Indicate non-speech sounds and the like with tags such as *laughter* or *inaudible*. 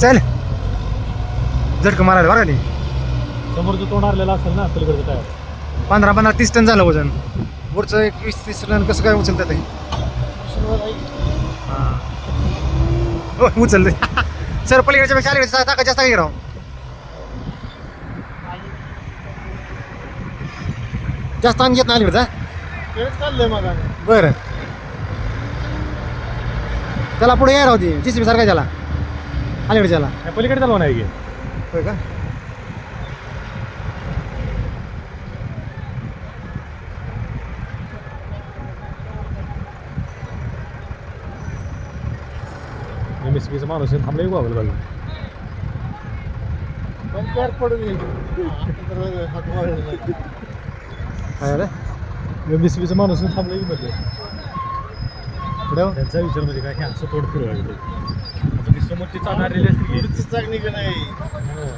चल. झटकं मारायला बरं का नाही समोरचं तोंड आलेलं असेल ना पलीकडचं टायर पंधरा पंधरा तीस टन झालं वजन. पुढचं एक वीस तीस टन कसं काय उचलतात ते? हो. उचलते *laughs* सर पलीकडच्या पेक्षा अलीकडे ताकद जास्त काही राहू जास्त अंग घेत ना अलीकडचा तेच चाललंय बरं. त्याला पुढे या राहू दे जी सी बी सारखा त्याला. अलीकडच्याला पलीकडे चालवा नाही की? होय का? एम एस बीचा माणूस थांबला बाजू काय झालं एम एस बीचा माणूस थांबला की मध्ये पुढे हो. त्यांचा विचार म्हणजे काय हे असं तोड फिरवायचं आता ती समोरची चालणारी असते की चाकणी का नाही हो.